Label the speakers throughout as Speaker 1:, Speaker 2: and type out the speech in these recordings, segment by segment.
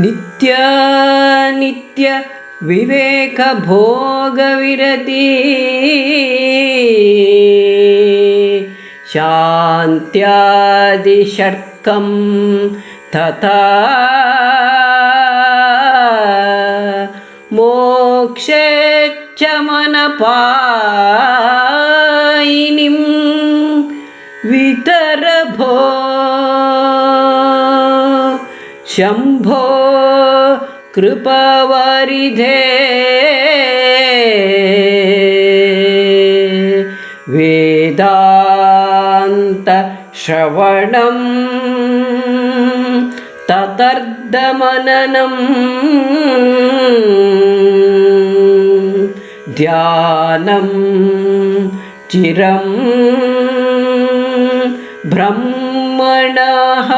Speaker 1: नित्यानित्य विवेकभोगविरति शान्त्यादिशर्कं तथा मोक्षेक्षमनपा शम्भो कृपावरिधे वेदान्तश्रवणं तदर्धमननं ध्यानं चिरं ब्रह्मणः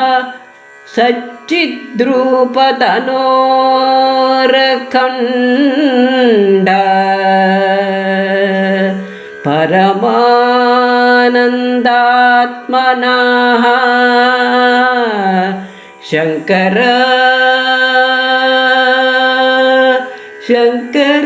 Speaker 1: सच्चिद्रूपतनोरखण्ड परमानन्दात्मनाः। शङ्कर। शङ्कर।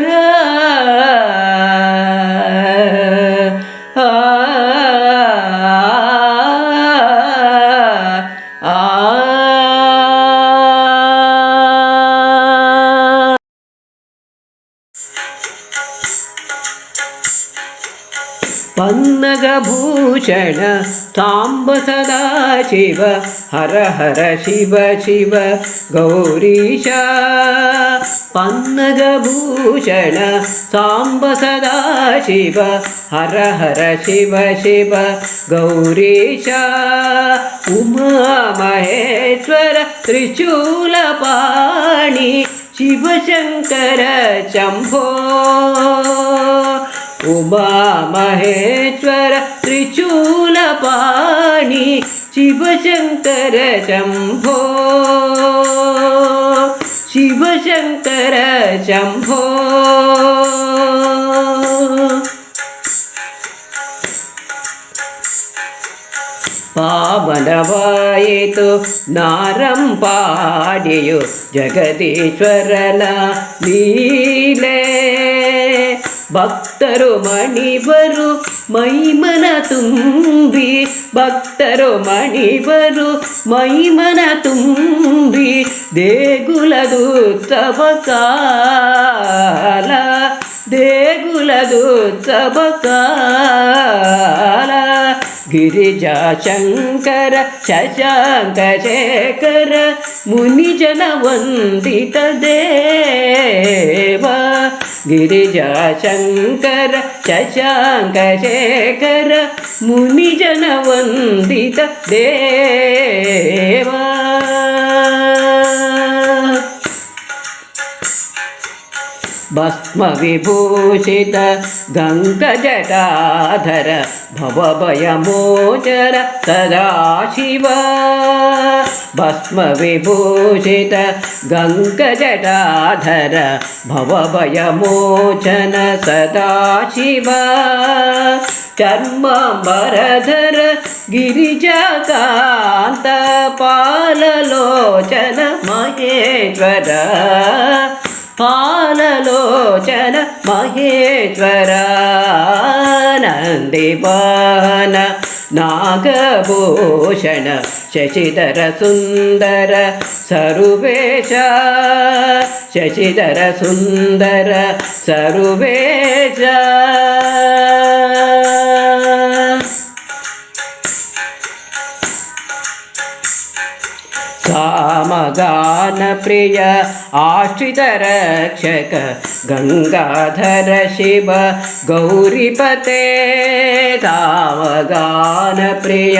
Speaker 1: పన్నగభూషణ సాంబ సదా శివ హర హర శివ శివ గౌరీశ. పన్నగభూషణ సాంబ సదా శివ హర హర శివ శివ గౌరీశ. ఉమా మహేశ్వర త్రిశూలపాణి శివశంకర ഉമാമഹേശ്വര ത്രിശൂലപാണി ശിവശങ്കര ശംഭോ. ശിവശങ്കര ശംഭോ. ಪಾವನವಾಯಿತು ನಾರಂಪಾಡಿಯು ಜಗದೀಶ್ವರನ ಲೀಲೆ ಭಕ್ತರು ಮಣಿಬರು ಮೈಮನ ತುಂಬಿ ಭಕ್ತರು ಮಣಿಬರು ಮೈಮನ ತುಂಬಿ ದೇಗುಲದು ತವ ಕಾಲ ದೇಗುಲದು ತವ ಕಾಲ ಗಿರಿಜಾ ಶಂಕರ ಶಶಾಂಕ गिरिजाशङ्कर शशाङ्कशेखर मुनिजनवन्दित देवा भस्मविभूषित गङ्गजटाधर भवभयमोचर सदाशिव भस्मविभूषित गङ्गजटाधर भवभयमोचन सदाशिव शिव। गिरिजकान्तपाललोचन महेश्वर। పాలలోచన మహేశ్వర నందివాన నాగభూషణ శశిధర సుందర సరువేశ శశిధర సుందర సరువేశ दानप्रिय आश्रितरक्षक गङ्गाधर शिव गौरीपते गावगानप्रिय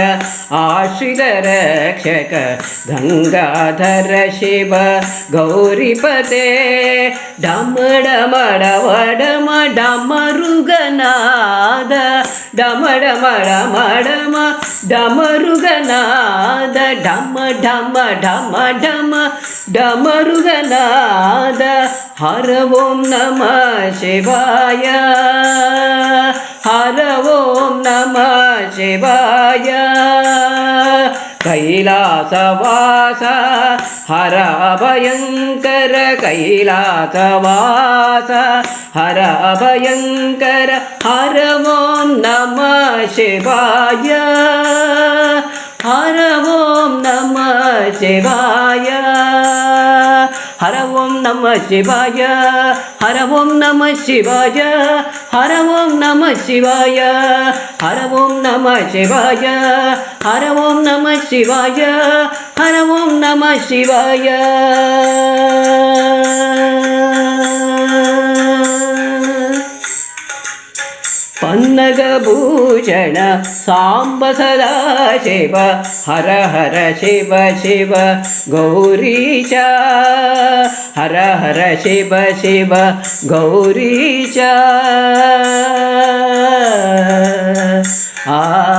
Speaker 1: आश्रितरक्षक गङ्गाधर शिव गौरीपते डमडमडवडम डमरुगनाद डमडमडमडम டமருகநாத டம டம டம டம. டமருகநாத ஹர ஓம் நம சிவாய. ஹர ஓம் நம சிவாய. கைலாசவாச ஹர பயங்கர கைலாசவாச. ഹര ഭയങ്കര ഹരവോം നമ ശിവായ ഹരവോം നമ ശിവായ ഹര ഓം നമ ശിവായ ഹര ഓം നമ ശിവായ ഹര ഓം നമ ശിവായ ഹര ഓം നമ ശിവായ ഹര ഓം നമ ശിവായ ഹര ഓം നമ ശിവായ नगभूषण साम्ब सदा शिव हर हर शिव शिव गौरीचा हर हर शिव शिव गौरीचा आ